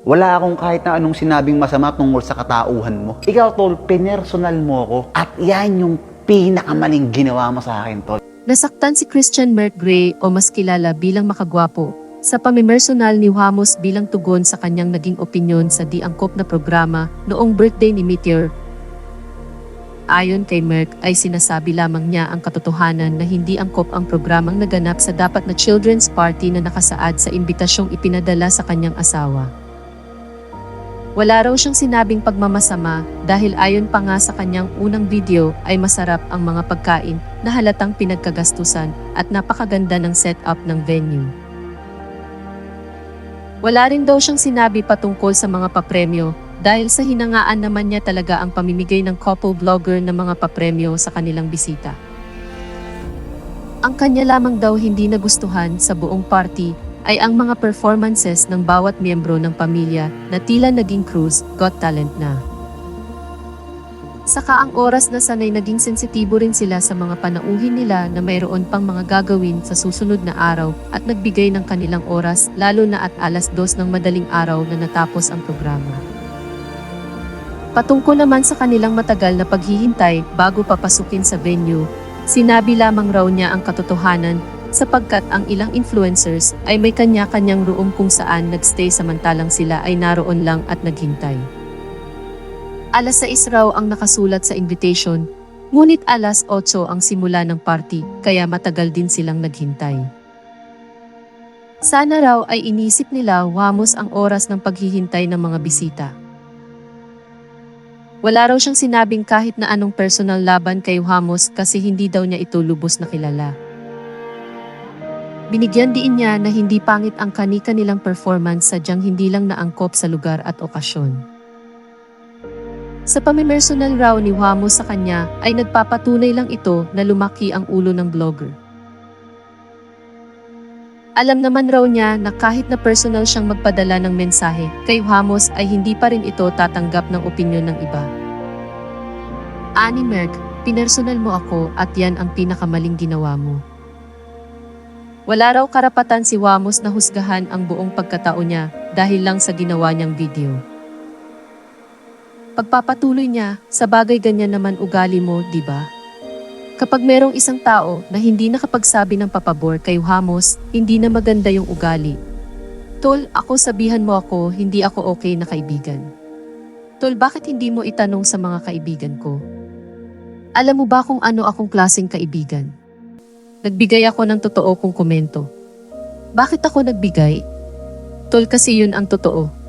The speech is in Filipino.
Wala akong kahit na anong sinabing masama tungkol sa katauhan mo. Ikaw, tol, pinersonal mo ako. At yan yung pinakamaling ginawa mo sa akin, tol. Nasaktan si Christian Merck Gray o mas kilala bilang makagwapo sa pamimersonal ni Ramos bilang tugon sa kanyang naging opinyon sa di angkop na programa noong birthday ni Meteor. Ayon kay Merck ay sinasabi lamang niya ang katotohanan na hindi angkop ang programang naganap sa dapat na children's party na nakasaad sa imbitasyong ipinadala sa kanyang asawa. Wala raw siyang sinabing pagmamasama dahil ayon pa nga sa kanyang unang video ay masarap ang mga pagkain na halatang pinagkagastusan at napakaganda ng setup ng venue. Wala rin daw siyang sinabi patungkol sa mga papremyo dahil sa hinangaan naman niya talaga ang pamimigay ng couple vlogger ng mga papremyo sa kanilang bisita. Ang kanya lamang daw hindi nagustuhan sa buong party ay ang mga performances ng bawat miyembro ng pamilya na tila naging cruise got talent na. Saka ang oras na sanay naging sensitibo rin sila sa mga panauhin nila na mayroon pang mga gagawin sa susunod na araw at nagbigay ng kanilang oras lalo na at alas dos ng madaling araw na natapos ang programa. Patungkol naman sa kanilang matagal na paghihintay bago papasukin sa venue, sinabi lamang raw niya ang katotohanan sapagkat ang ilang influencers ay may kanya-kanyang room kung saan nagstay samantalang sila ay naroon lang at naghintay. Alas 6 raw ang nakasulat sa invitation, ngunit alas 8 ang simula ng party kaya matagal din silang naghintay. Sana raw ay inisip nila wamos ang oras ng paghihintay ng mga bisita. Wala raw siyang sinabing kahit na anong personal laban kay Ramos kasi hindi daw niya ito lubos na kilala. Binigyan din niya na hindi pangit ang kani-kanilang performance sadyang hindi lang naangkop sa lugar at okasyon. Sa pamimersonal raw ni Ramos sa kanya ay nagpapatunay lang ito na lumaki ang ulo ng blogger. Alam naman raw niya na kahit na personal siyang magpadala ng mensahe kay Ramos ay hindi pa rin ito tatanggap ng opinyon ng iba. Ani Merck, pinersonal mo ako at yan ang pinakamaling ginawa mo. Wala raw karapatan si Ramos na husgahan ang buong pagkatao niya dahil lang sa ginawa niyang video. Pagpapatuloy niya, sa bagay ganyan naman ugali mo, di ba? Kapag merong isang tao na hindi nakapagsabi ng papabor kay Ramos, hindi na maganda yung ugali. Tol, ako sabihan mo ako, hindi ako okay na kaibigan. Tol, bakit hindi mo itanong sa mga kaibigan ko? Alam mo ba kung ano akong klaseng kaibigan? Nagbigay ako ng totoo kong komento. Bakit ako nagbigay? Tol, kasi yun ang totoo.